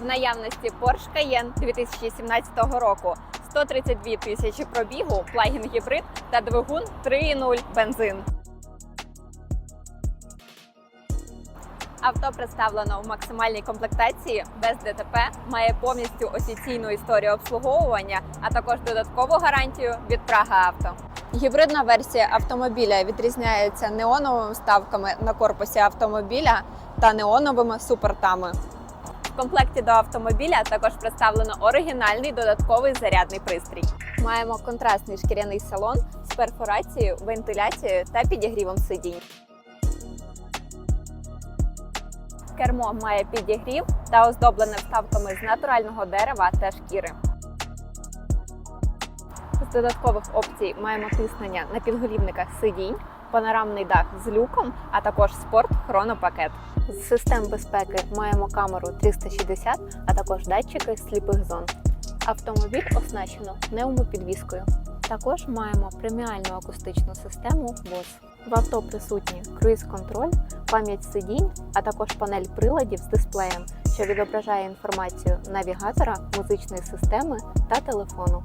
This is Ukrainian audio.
В наявності Porsche Cayenne 2017 року, 132 тисячі пробігу, плагін гібрид та двигун 3.0 бензин. Авто представлено в максимальній комплектації без ДТП, має повністю офіційну історію обслуговування, а також додаткову гарантію від Прага Авто. Гібридна версія автомобіля відрізняється неоновими вставками на корпусі автомобіля та неоновими супортами. Комплекті до автомобіля також представлено оригінальний додатковий зарядний пристрій. Маємо контрастний шкіряний салон з перфорацією, вентиляцією та підігрівом сидінь. Кермо має підігрів та оздоблене вставками з натурального дерева та шкіри. З додаткових опцій маємо тиснення на підголівниках сидінь, панорамний дах з люком, а також спорт хронопакет. З систем безпеки маємо камеру 360, а також датчики сліпих зон. Автомобіль оснащено пневмопідвіскою. Також маємо преміальну акустичну систему BOSE. В авто присутні круїз-контроль, пам'ять сидінь, а також панель приладів з дисплеєм, що відображає інформацію навігатора, музичної системи та телефону.